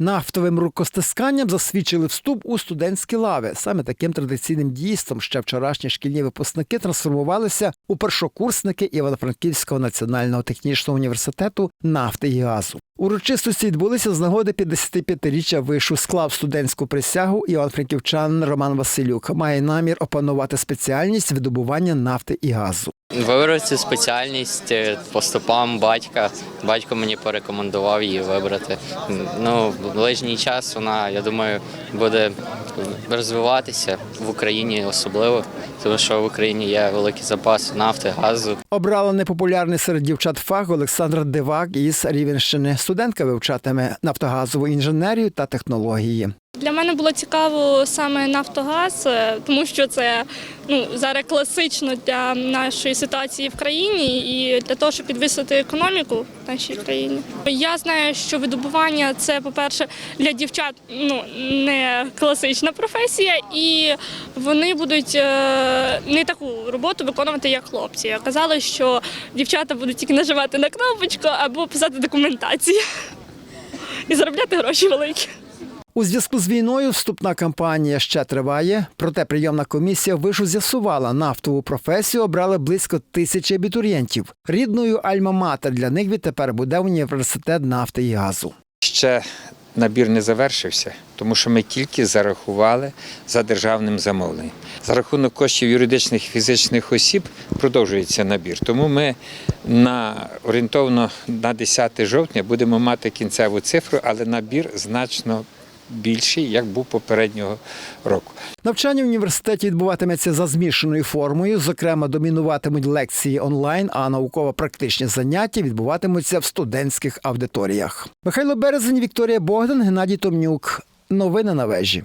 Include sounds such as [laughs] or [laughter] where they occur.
Нафтовим рукостисканням засвідчили вступ у студентські лави. Саме таким традиційним дійством ще вчорашні шкільні випускники трансформувалися у першокурсники Івано-Франківського національного технічного університету нафти і газу. Урочистості відбулися з нагоди 55-річчя вишу склав студентську присягу. Іван-Франківчан Роман Василюк має намір опанувати спеціальність видобування нафти і газу. Вибрав цю спеціальність е, по стопам батька. Батько мені порекомендував її вибрати. Ну, в ближній час вона, я думаю, буде розвиватися в Україні особливо, тому що в Україні є великий запас нафти, газу. Обрала непопулярний серед дівчат фах Олександра Дивак із Рівенщини. Студентка вивчатиме нафтогазову інженерію та технології. Для мене було цікаво саме Нафтогаз, е, тому що це ну зараз класично для нашої ситуації в країні і для того, щоб підвисити економіку в нашій країні. Я знаю, що видобування це, по-перше, для дівчат ну не класична професія, і вони будуть е, не таку роботу виконувати, як хлопці. Казали, що дівчата будуть тільки нажимати на кнопочку або писати документацію [laughs] і заробляти гроші великі. У зв'язку з війною вступна кампанія ще триває. Проте прийомна комісія вишу з'ясувала нафтову професію. Обрали близько тисячі абітурієнтів. Рідною альма-матер для них відтепер буде університет нафти і газу. Ще набір не завершився, тому що ми тільки зарахували за державним замовленням. За рахунок коштів юридичних і фізичних осіб продовжується набір. Тому ми на орієнтовно на 10 жовтня будемо мати кінцеву цифру, але набір значно більший, як був попереднього року. Навчання в університеті відбуватиметься за змішаною формою. Зокрема, домінуватимуть лекції онлайн, а науково-практичні заняття відбуватимуться в студентських аудиторіях. Михайло Березень, Вікторія Богдан, Геннадій Томнюк. Новини на вежі.